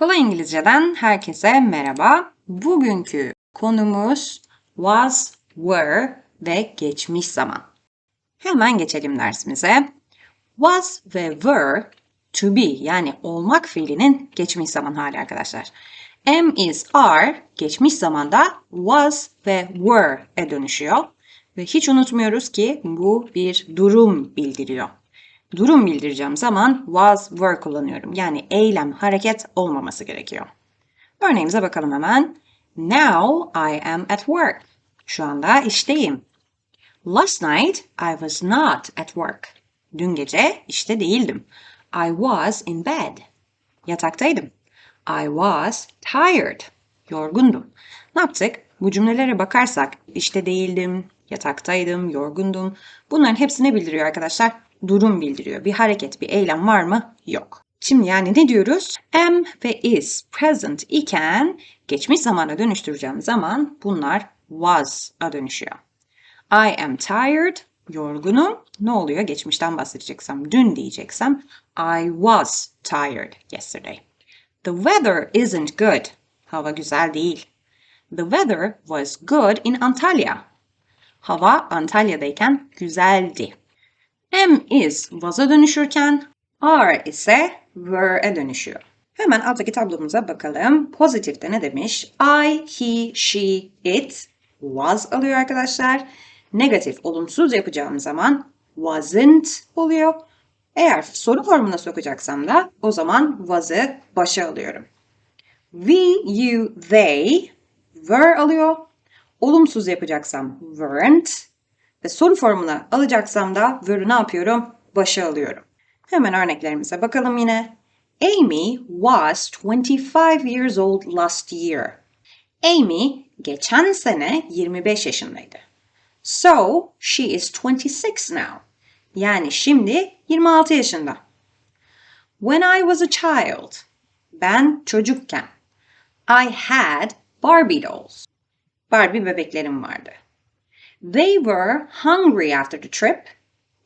Kolay İngilizce'den herkese merhaba. Bugünkü konumuz was, were ve geçmiş zaman. Hemen geçelim dersimize. Was ve were to be yani olmak fiilinin geçmiş zaman hali arkadaşlar. Am is are geçmiş zamanda was ve were'e dönüşüyor. Ve hiç unutmuyoruz ki bu bir durum bildiriyor. Durum bildireceğim zaman was, were kullanıyorum. Yani eylem, hareket olmaması gerekiyor. Örneğimize bakalım hemen. Now I am at work. Şu anda işteyim. Last night I was not at work. Dün gece işte değildim. I was in bed. Yataktaydım. I was tired. Yorgundum. Ne yaptık? Bu cümlelere bakarsak işte değildim, yataktaydım, yorgundum. Bunların hepsini bildiriyor arkadaşlar? Durum bildiriyor. Bir hareket, bir eylem var mı? Yok. Şimdi yani ne diyoruz? Am ve is present iken geçmiş zamana dönüştüreceğim zaman bunlar was'a dönüşüyor. I am tired, yorgunum. Ne oluyor? Geçmişten bahsedeceksem, dün diyeceksem I was tired yesterday. The weather isn't good. Hava güzel değil. The weather was good in Antalya. Hava Antalya'dayken güzeldi. Am is was'a dönüşürken are ise were'e dönüşüyor. Hemen alttaki tablomuza bakalım. Pozitifte ne demiş? I, he, she, it was alıyor arkadaşlar. Negatif, olumsuz yapacağım zaman wasn't oluyor. Eğer soru formuna sokacaksam da o zaman was'ı başa alıyorum. We, you, they were alıyor. Olumsuz yapacaksam weren't. Ve soru formuna alacaksam da were'ı ne yapıyorum? Başa alıyorum. Hemen örneklerimize bakalım yine. Amy was 25 years old last year. Amy geçen sene 25 yaşındaydı. So she is 26 now. Yani şimdi 26 yaşında. When I was a child, ben çocukken, I had Barbie dolls. Barbie bebeklerim vardı. They were hungry after the trip,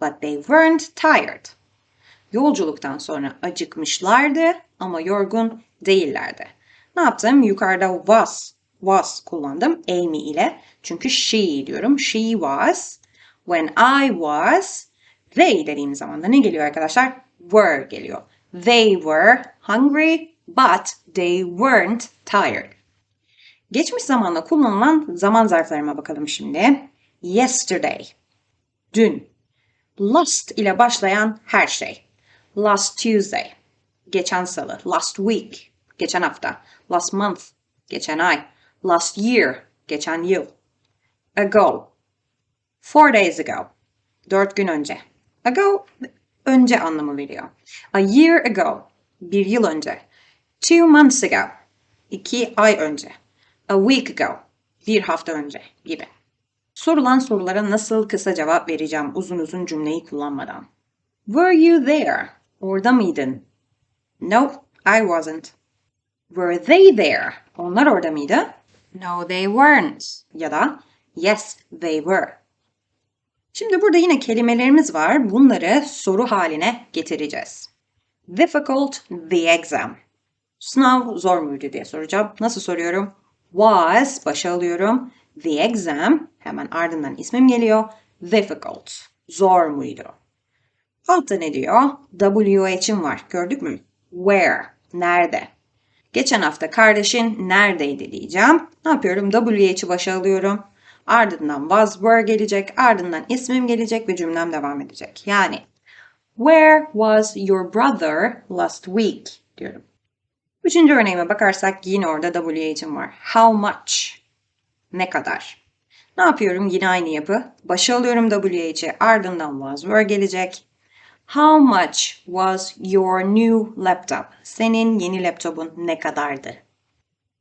but they weren't tired. Yolculuktan sonra acıkmışlardı ama yorgun değillerdi. Ne yaptım? Yukarıda was, was kullandım Amy ile. Çünkü she diyorum. She was. When I was, they dediğim zaman da ne geliyor arkadaşlar? Were geliyor. They were hungry, but they weren't tired. Geçmiş zamanla kullanılan zaman zarflarıma bakalım şimdi. Yesterday, dün. Last ile başlayan her şey. Last Tuesday, geçen salı. Last week, geçen hafta. Last month, geçen ay. Last year, geçen yıl. Ago, four days ago, dört gün önce. Ago, önce anlamı veriyor. A year ago, bir yıl önce. Two months ago, iki ay önce. A week ago, bir hafta önce gibi. Sorulan sorulara nasıl kısa cevap vereceğim uzun uzun cümleyi kullanmadan. Were you there? Orada mıydın? No, I wasn't. Were they there? Onlar orada mıydı? No, they weren't. Ya da yes, they were. Şimdi burada yine kelimelerimiz var. Bunları soru haline getireceğiz. Difficult the exam. Sınav zor muydu diye soracağım. Nasıl soruyorum? Was başa alıyorum. The exam hemen ardından ismim geliyor. Difficult. Zor muydu? Altta ne diyor? WH'im var. Gördük mü? Where? Nerede? Geçen hafta kardeşin neredeydi diyeceğim. Ne yapıyorum? WH'i başa alıyorum. Ardından was were gelecek. Ardından ismim gelecek ve cümlem devam edecek. Yani Where was your brother last week? diyorum. Üçüncü örneğime bakarsak yine orada WH'im var. How much? Ne kadar? Ne yapıyorum? Yine aynı yapı. Başa alıyorum WH'i. Ardından was were gelecek. How much was your new laptop? Senin yeni laptopun ne kadardı?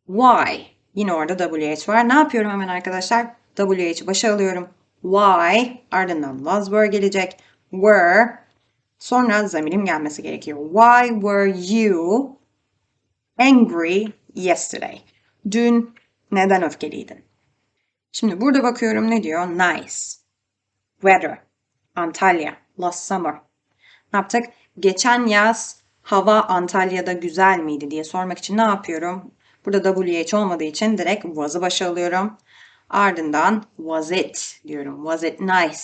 Why? Yine orada WH var. Ne yapıyorum hemen arkadaşlar? WH'i başa alıyorum. Why? Ardından was were gelecek. Were. Sonra zamirim gelmesi gerekiyor. Why were you angry yesterday? Dün neden öfkeliydin? Şimdi burada bakıyorum ne diyor? Nice. Weather. Antalya. Last summer. Ne yaptık? Geçen yaz hava Antalya'da güzel miydi diye sormak için ne yapıyorum? Burada WH olmadığı için direkt was'ı başa alıyorum. Ardından was it diyorum. Was it nice?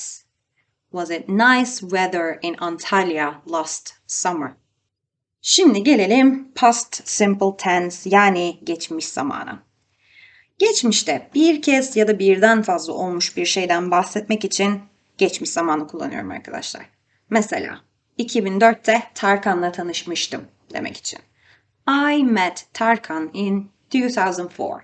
Was it nice weather in Antalya last summer? Şimdi gelelim past simple tense yani geçmiş zamana. Geçmişte bir kez ya da birden fazla olmuş bir şeyden bahsetmek için geçmiş zamanı kullanıyorum arkadaşlar. Mesela 2004'te Tarkan'la tanışmıştım demek için. I met Tarkan in 2004.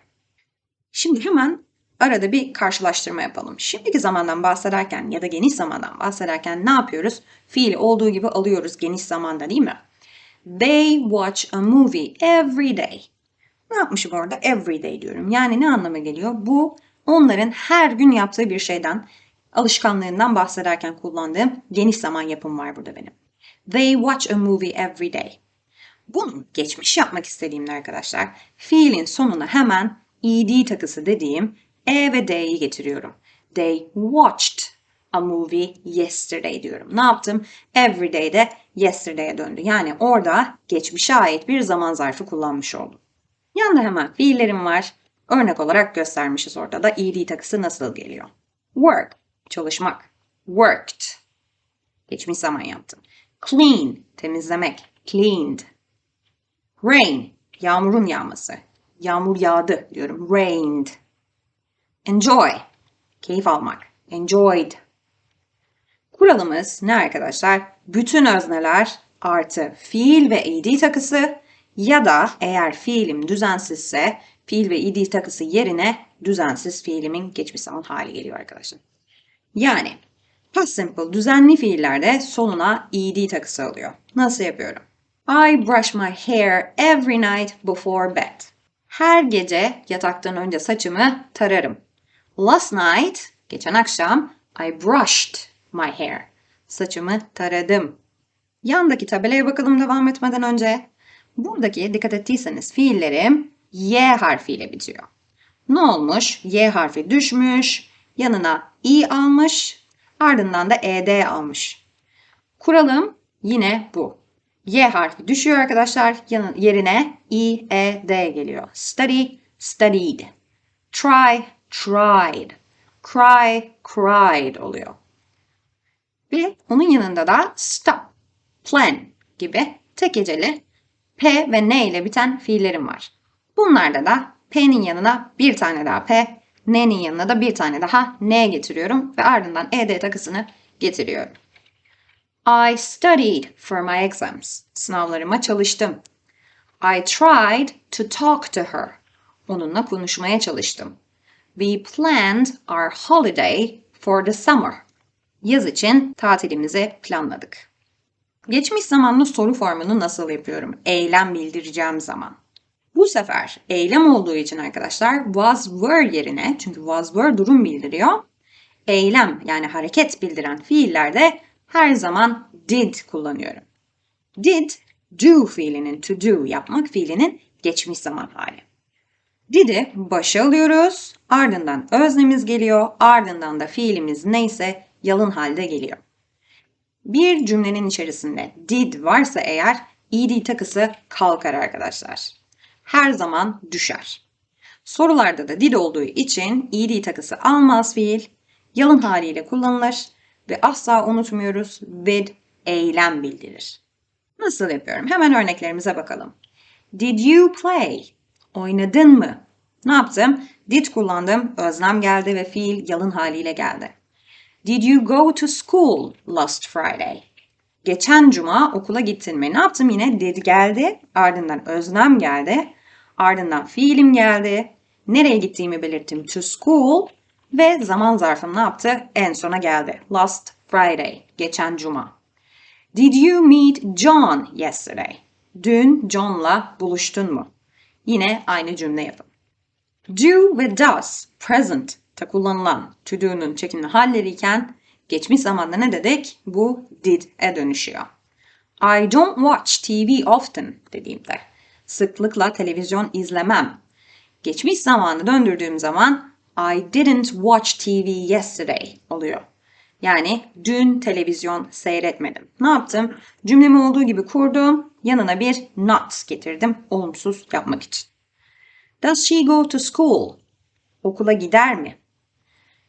Şimdi hemen arada bir karşılaştırma yapalım. Şimdiki zamandan bahsederken ya da geniş zamandan bahsederken ne yapıyoruz? Fiili olduğu gibi alıyoruz geniş zamanda değil mi? They watch a movie every day. Ne yapmışım orada? Every day diyorum. Yani ne anlama geliyor? Bu onların her gün yaptığı bir şeyden, alışkanlığından bahsederken kullandığım geniş zaman yapım var burada benim. They watch a movie every day. Bunu geçmiş yapmak istediğimde arkadaşlar fiilin sonuna hemen ed takısı dediğim e ve d'yi getiriyorum. They watched a movie yesterday diyorum. Ne yaptım? Every day de yesterday'e döndü. Yani orada geçmişe ait bir zaman zarfı kullanmış oldum. Yanında hemen fiillerim var. Örnek olarak göstermişiz orada da ed takısı nasıl geliyor. Work, çalışmak. Worked. Geçmiş zaman yaptım. Clean, temizlemek. Cleaned. Rain, yağmurun yağması. Yağmur yağdı diyorum. Rained. Enjoy, keyif almak. Enjoyed. Kuralımız ne arkadaşlar? Bütün özneler artı fiil ve ed takısı ya da eğer fiilim düzensizse fiil ve ed takısı yerine düzensiz fiilimin geçmiş zaman hali geliyor arkadaşlar. Yani past simple düzenli fiillerde sonuna ed takısı alıyor. Nasıl yapıyorum? I brush my hair every night before bed. Her gece yataktan önce saçımı tararım. Last night, geçen akşam, I brushed my hair. Saçımı taradım. Yandaki tabelaya bakalım devam etmeden önce. Buradaki dikkat ettiyseniz fiillerim Y harfiyle bitiyor. Ne olmuş? Y harfi düşmüş, yanına i almış, ardından da ed almış. Kuralım yine bu. Y harfi düşüyor arkadaşlar. Yerine i, e, d geliyor. Study, studied. Try, tried. Cry, cried oluyor. Ve onun yanında da stop, plan gibi tek heceli P ve N ile biten fiillerim var. Bunlarda da P'nin yanına bir tane daha P, N'nin yanına da bir tane daha N getiriyorum ve ardından ED takısını getiriyorum. I studied for my exams. Sınavlarıma çalıştım. I tried to talk to her. Onunla konuşmaya çalıştım. We planned our holiday for the summer. Yaz için tatilimizi planladık. Geçmiş zamanlı soru formunu nasıl yapıyorum? Eylem bildireceğim zaman. Bu sefer eylem olduğu için arkadaşlar was were yerine çünkü was were durum bildiriyor. Eylem yani hareket bildiren fiillerde her zaman did kullanıyorum. Did, do fiilinin to do yapmak fiilinin geçmiş zaman hali. Did'i başa alıyoruz. Ardından öznemiz geliyor. Ardından da fiilimiz neyse yalın halde geliyor. Bir cümlenin içerisinde did varsa eğer ed takısı kalkar arkadaşlar. Her zaman düşer. Sorularda da did olduğu için ed takısı almaz fiil, yalın haliyle kullanılır ve asla unutmuyoruz with eylem bildirir. Nasıl yapıyorum? Hemen örneklerimize bakalım. Did you play? Oynadın mı? Ne yaptım? Did kullandım, özlem geldi ve fiil yalın haliyle geldi. Did you go to school last Friday? Geçen cuma okula gittin mi? Ne yaptım yine? Did geldi, ardından özlem geldi, ardından fiilim geldi. Nereye gittiğimi belirttim. To school ve zaman zarfım ne yaptı? En sona geldi. Last Friday, geçen cuma. Did you meet John yesterday? Dün John'la buluştun mu? Yine aynı cümle yapın. Do ve does present ta kullanılan to do'nun çekimli halleriyken geçmiş zamanda ne dedik? Bu did'e dönüşüyor. I don't watch TV often dediğimde sıklıkla televizyon izlemem. Geçmiş zamanı döndürdüğüm zaman I didn't watch TV yesterday oluyor. Yani dün televizyon seyretmedim. Ne yaptım? Cümlemi olduğu gibi kurdum. Yanına bir not getirdim olumsuz yapmak için. Does she go to school? Okula gider mi?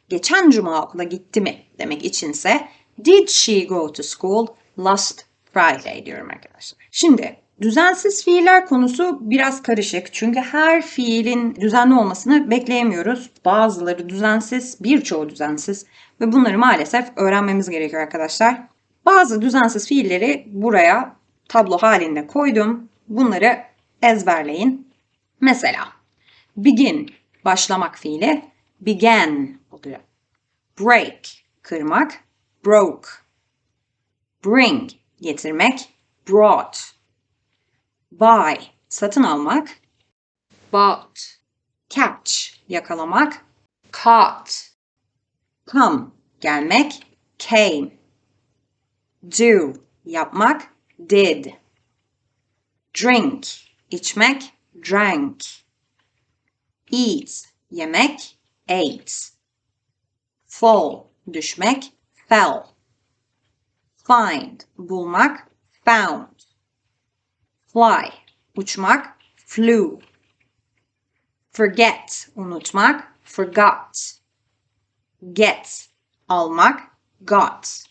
Geçen cuma okula gitti mi demek içinse did she go to school last Friday diyorum arkadaşlar. Şimdi düzensiz fiiller konusu biraz karışık. Çünkü her fiilin düzenli olmasını bekleyemiyoruz. Bazıları düzensiz, birçoğu düzensiz ve bunları maalesef öğrenmemiz gerekiyor arkadaşlar. Bazı düzensiz fiilleri buraya tablo halinde koydum. Bunları ezberleyin. Mesela begin başlamak fiili began. Break kırmak broke. Bring getirmek brought. Buy satın almak bought. Catch yakalamak caught. Come gelmek came. Do yapmak did. Drink içmek drank. Eat yemek ate. Fall düşmek fell. Find bulmak found. Fly uçmak flew. Forget unutmak forgot. Get almak got.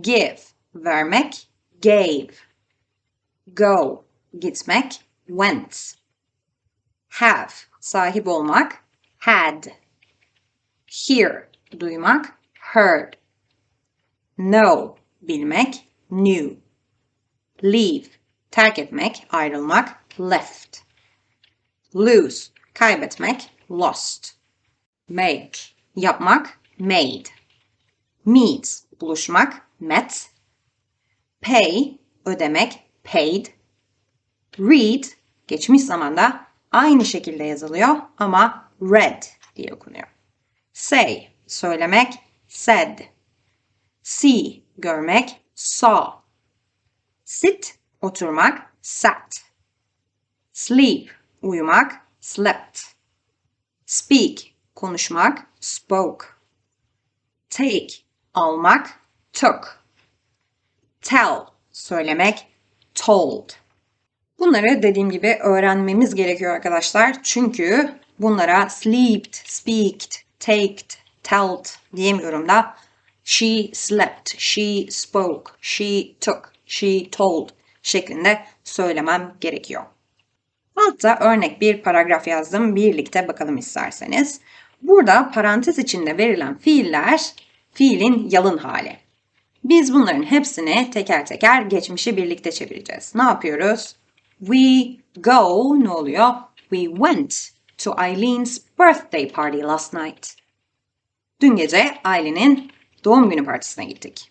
Give vermek gave. Go gitmek went. Have sahip olmak had. Hear duymak heard. Know bilmek knew. Leave terk etmek, ayrılmak left. Lose kaybetmek lost. Make yapmak made. Meet buluşmak met. Pay ödemek paid. Read geçmiş zamanda aynı şekilde yazılıyor ama read diye okunuyor. Say söylemek said. See görmek saw. Sit oturmak sat. Sleep uyumak slept. Speak konuşmak spoke. Take almak took. Tell söylemek told. Bunları dediğim gibi öğrenmemiz gerekiyor arkadaşlar. Çünkü bunlara slept, speaked, taked, told diyemiyorum da she slept, she spoke, she took, she told şeklinde söylemem gerekiyor. Altta örnek bir paragraf yazdım. Birlikte bakalım isterseniz. Burada parantez içinde verilen fiiller fiilin yalın hali. Biz bunların hepsini teker teker geçmişi birlikte çevireceğiz. Ne yapıyoruz? We go ne oluyor? We went to Eileen's birthday party last night. Dün gece Eileen'in doğum günü partisine gittik.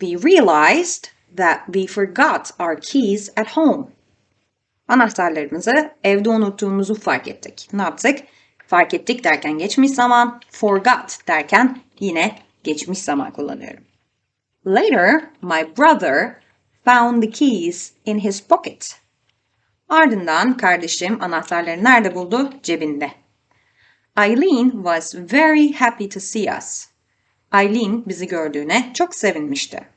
We realized that we forgot our keys at home. Anahtarlarımızı evde unuttuğumuzu fark ettik. Ne yaptık? Fark ettik derken geçmiş zaman, forgot derken yine geçmiş zaman kullanıyorum. Later, my brother found the keys in his pocket. Ardından kardeşim anahtarları nerede buldu? Cebinde. Eileen was very happy to see us. Eileen bizi gördüğüne çok sevinmişti.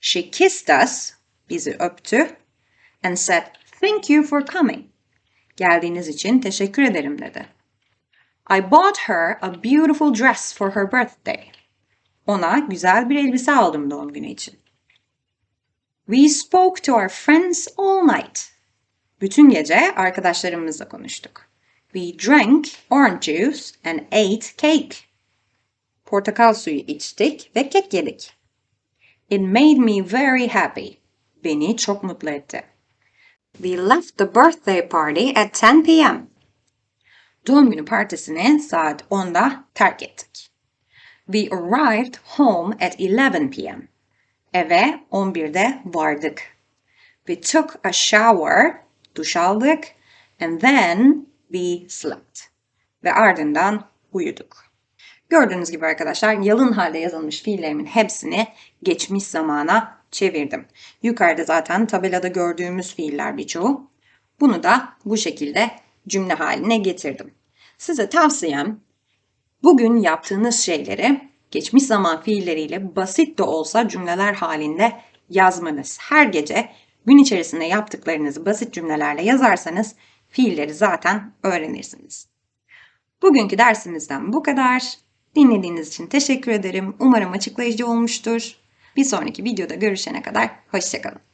She kissed us, bizi öptü, and said thank you for coming. Geldiğiniz için teşekkür ederim dedi. I bought her a beautiful dress for her birthday. Ona güzel bir elbise aldım doğum günü için. We spoke to our friends all night. Bütün gece arkadaşlarımızla konuştuk. We drank orange juice and ate cake. Portakal suyu içtik ve kek yedik. It made me very happy. Beni çok mutlu etti. We left the birthday party at 10 p.m. Doğum günü partisini saat 10'da terk ettik. We arrived home at 11 p.m. Eve 11'de vardık. We took a shower, duş aldık, and then we slept. Ve ardından uyuduk. Gördüğünüz gibi arkadaşlar yalın halde yazılmış fiillerimin hepsini geçmiş zamana çevirdim. Yukarıda zaten tabelada gördüğümüz fiiller birçoğu. Bunu da bu şekilde cümle haline getirdim. Size tavsiyem bugün yaptığınız şeyleri geçmiş zaman fiilleriyle basit de olsa cümleler halinde yazmanız. Her gece gün içerisinde yaptıklarınızı basit cümlelerle yazarsanız fiilleri zaten öğrenirsiniz. Bugünkü dersimizden bu kadar. Dinlediğiniz için teşekkür ederim. Umarım açıklayıcı olmuştur. Bir sonraki videoda görüşene kadar hoşçakalın.